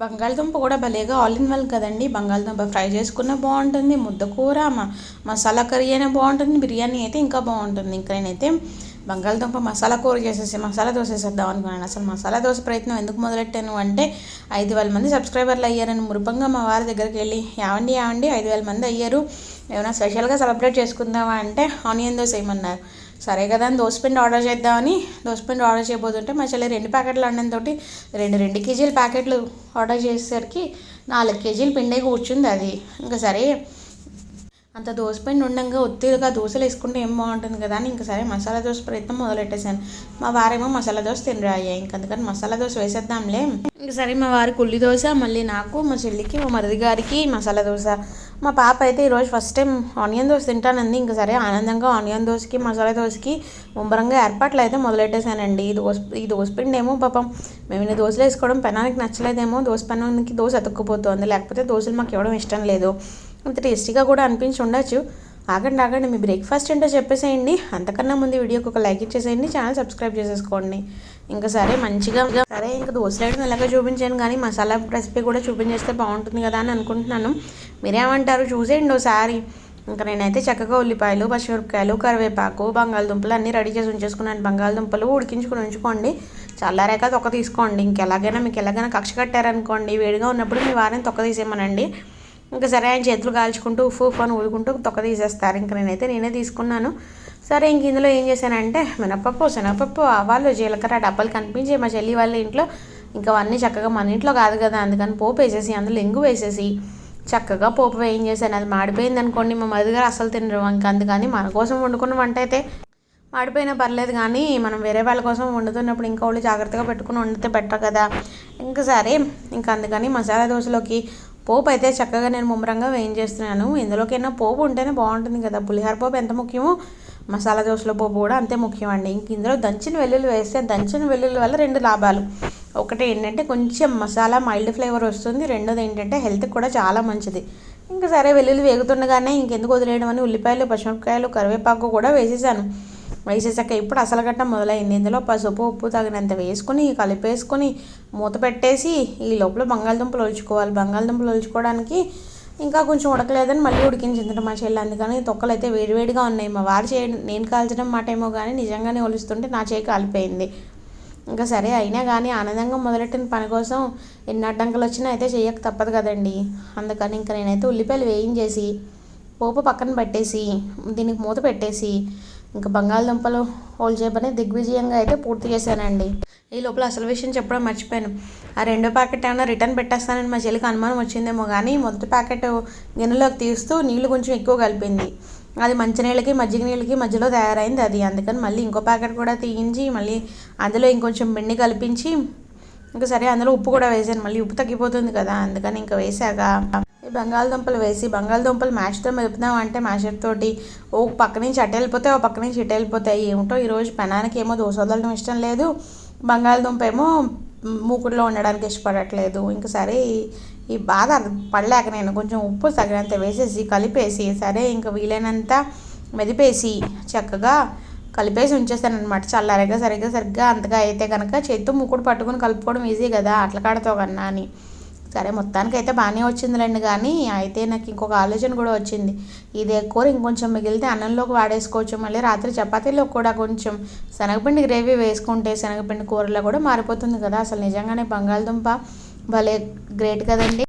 బంగాళదుంప కూడా భలేగా ఆల్ ఇన్ వన్ కదండి. బంగాళదుంప ఫ్రై చేసుకున్న బాగుంటుంది ముద్ద కూర మసాలా కర్రీ అయినా బాగుంటుంది బిర్యానీ అయితే ఇంకా బాగుంటుంది. ఇంకా నేనైతే బంగాళదుంప మసాలా కూర చేసేసి మసాలా దోశ వేసేద్దాం అనుకున్నాను. అసలు మసాలా దోశ ప్రయత్నం ఎందుకు మొదలెట్టాను అంటే ఐదు వేల మంది సబ్స్క్రైబర్లు అయ్యారని మురుపంగా మా వారి దగ్గరికి వెళ్ళి యావండి యావండి ఐదు వేల మంది అయ్యారు. ఏమైనా స్పెషల్గా సెలబ్రేట్ చేసుకుందామా? అంటే ఆనియన్ దోశ వేయమన్నారు. సరే కదా అని దోసపిండి ఆర్డర్ చేద్దామని దోసపిండి ఆర్డర్ చేయబోతుంటే మా చెల్లి రెండు ప్యాకెట్లు అనడంతో రెండు రెండు కేజీల ప్యాకెట్లు ఆర్డర్ చేసేసరికి నాలుగు కేజీలు పిండే కూర్చుంది అది. ఇంకా సరే అంత దోసపిండి ఉండగా ఒత్తిడిగా దోశలు వేసుకుంటే ఏం బాగుంటుంది కదా అని ఇంకా సరే మసాలా దోశ ప్రయత్నం మొదలెట్టేశాను. మా వారేమో మసాలా దోశ తినరాయ్యా ఇంక అందుకని మసాలా దోశ వేసేద్దాంలే. ఇంక సరే మా వారికి ఉల్లి దోశ మళ్ళీ నాకు మా చెల్లికి మా మరిది గారికి మసాలా దోశ. మా పాప అయితే ఈరోజు ఫస్ట్ టైం ఆనియన్ దోశ తింటానంది. ఇంకా సరే ఆనందంగా ఆనియన్ దోశకి మసాలా దోశకి ముమ్మరంగా ఏర్పాట్లు అయితే మొదలెట్టేశానండి. ఈ దోశ ఈ దోశ పిండి ఏమో పాపం మేము ఇన్ని దోశలు వేసుకోవడం పెనానికి నచ్చలేదేమో. దోశ పెనానికి దోశ అతుక్కుపోతుంది. లేకపోతే దోశలు మాకు ఇవ్వడం ఇష్టం లేదు. అంత టేస్టీగా కూడా అనిపించి ఉండొచ్చు. ఆగండి ఆగండి మీ బ్రేక్ఫాస్ట్ ఏంటో చెప్పేసేయండి. అంతకన్నా ముందు వీడియోకి ఒక లైక్ ఇచ్చేసేయండి ఛానల్ సబ్స్క్రైబ్ చేసేసుకోండి. ఇంకా సరే మంచిగా సరే ఇంకా దోశ దోశలేయడం ఎలాగో చూపించాను కానీ మసాలా రెసిపీ కూడా చూపించేస్తే బాగుంటుంది కదా అని అనుకుంటున్నాను. మీరేమంటారు? చూసేయండి ఒకసారి ఇంకా నేనైతే చక్కగా ఉల్లిపాయలు పచ్చిమిరపకాయలు కరివేపాకు బంగాళదుంపలు అన్నీ రెడీ చేసి ఉంచేసుకున్నాను. బంగాళదుంపలు ఉడికించుకుని ఉంచుకోండి. చల్లారాక తొక్క తీసుకోండి. ఇంకెలాగైనా మీకు ఎలాగైనా కక్ష కట్టారనుకోండి. వేడిగా ఉన్నప్పుడు మీ వారిని తొక్క తీసేయమనండి. ఇంకా సరే ఆయన చేతులు కాల్చుకుంటూ ఉఫ్ అని ఊదుకుంటూ తొక్క తీసేస్తారు. ఇంక నేనైతే నేనే తీసుకున్నాను. సరే ఇంక ఇందులో ఏం చేశానంటే మినపప్పు శనగపప్పు ఆవాలు జీలకర్ర డబ్బాలు కనిపించే మా చెల్లి వాళ్ళ ఇంట్లో. ఇంకా అవన్నీ చక్కగా మన ఇంట్లో కాదు కదా అందుకని పోపు వేసేసి అందులో ఎంగు వేసేసి చక్కగా పోపు వేయించేసాను అది మాడిపోయింది అనుకోండి మా మదిగారు అసలు తినరు ఇంకా అందుకని మన కోసం వండుకున్న వంట అయితే మాడిపోయినా పర్లేదు కానీ మనం వేరే వాళ్ళ కోసం వండుతున్నప్పుడు ఇంకా వాళ్ళు జాగ్రత్తగా పెట్టుకుని వండితే బెటర్ కదా. ఇంకా సరే ఇంకా అందుకని మసాలా దోశలోకి పోపు అయితే చక్కగా నేను ముమ్మరంగా వేయించేస్తున్నాను. ఇందులోకైనా పోపు ఉంటేనే బాగుంటుంది కదా. పులిహోర పోపు ఎంత ముఖ్యమో మసాలా దోశల పోపు కూడా అంతే ముఖ్యం అండి ఇంక ఇందులో దంచిన వెల్లుల్లి వేస్తే దంచిన వెల్లుల్లి వల్ల రెండు లాభాలు. ఒకటి ఏంటంటే కొంచెం మసాలా మైల్డ్ ఫ్లేవర్ వస్తుంది. రెండోది ఏంటంటే హెల్త్కి కూడా చాలా మంచిది. ఇంకా సరే వెల్లుల్లి వేగుతుండగానే ఇంకెందుకు వదిలేయడం అని ఉల్లిపాయలు పచ్చిమిరపకాయలు కరివేపాకు కూడా వేసేసాను. వేసేసాక ఇప్పుడు అసలు గట్ట మొదలైంది. ఇందులో పసుపు ఉప్పు తగినంత వేసుకొని కలిపేసుకొని మూత పెట్టేసి ఈ లోపల బంగాళదుంపలు ఒలుచుకోవాలి. బంగాళదుంపలు ఒలుచుకోవడానికి ఇంకా కొంచెం ఉడకలేదని మళ్ళీ ఉడికించింది మా చెల్లి. అందుకని తొక్కలు అయితే వేడివేడిగా ఉన్నాయి. మా వారు చేయ నేను కాల్చడం మాట ఏమో కానీ నిజంగానే ఒలుస్తుంటే నా చేయి కాలిపోయింది. ఇంకా సరే అయినా కానీ ఆనందంగా మొదలెట్టిన పని కోసం ఎన్ని అడ్డంకులు వచ్చినా అయితే చేయక తప్పదు కదండి. అందుకని ఇంకా నేనైతే ఉల్లిపాయలు వేయించేసి పోపు పక్కన పెట్టేసి దీనికి మూత పెట్టేసి ఇంకా బంగాళదుంపలు హోల్డ్ పని దిగ్విజయంగా అయితే పూర్తి చేశానండి. ఈ లోపల అసలు విషయం చెప్పడం మర్చిపోయాను. ఆ రెండో ప్యాకెట్ ఏమైనా రిటర్న్ పెట్టేస్తానని మా చెల్లికి అనుమానం వచ్చిందేమో కానీ మొదటి ప్యాకెట్ గిన్నెలోకి తీస్తూ నీళ్ళు కొంచెం ఎక్కువ కలిపింది. అది మంచినీళ్ళకి మజ్జిగ నీళ్ళకి మధ్యలో తయారైంది అది. అందుకని మళ్ళీ ఇంకో ప్యాకెట్ కూడా తీయించి మళ్ళీ అందులో ఇంకొంచెం పిండి కలిపించి ఇంకా సరే అందులో ఉప్పు కూడా వేసాను. మళ్ళీ ఉప్పు తగ్గిపోతుంది కదా అందుకని ఇంకా వేసాక బంగాళదుంపలు వేసి బంగాళదుంపలు మ్యాష్తో మెదుపుదాం అంటే మ్యాషర్ తోటి ఓ పక్క నుంచి అటు వెళ్ళిపోతాయి ఓ పక్క నుంచి ఇటు వెళ్ళిపోతాయి. ఏమిటో ఈరోజు పెనానికి ఏమో దోశ వదలడం ఇష్టం లేదు. బంగాళదుంప ఏమో మూకుడులో ఉండడానికి ఇష్టపడట్లేదు. ఇంకా సరే ఈ బాధ పడలేక నేను కొంచెం ఉప్పు తగినంత వేసేసి కలిపేసి సరే ఇంకా వీలైనంత మెదిపేసి చక్కగా కలిపేసి ఉంచేస్తాను అనమాట చల్లారగా సరిగ్గా సరిగ్గా అంతగా అయితే కనుక చేతితో ముక్కుడు పట్టుకుని కలుపుకోవడం ఈజీ కదా అట్ల కాడతో కన్నా అని. సరే మొత్తానికి అయితే బాగానే వచ్చిందిలేండి కానీ అయితే నాకు ఇంకొక ఆలోచన కూడా వచ్చింది. ఇది ఎక్కువ ఇంకొంచెం మిగిలితే అన్నంలోకి వాడేసుకోవచ్చు మళ్ళీ రాత్రి చపాతీలో కూడా కొంచెం శనగపిండి గ్రేవీ వేసుకుంటే శనగపిండి కూరలో కూడా మారిపోతుంది కదా. అసలు నిజంగానే బంగాళదుంప భలే గ్రేట్ కదండి.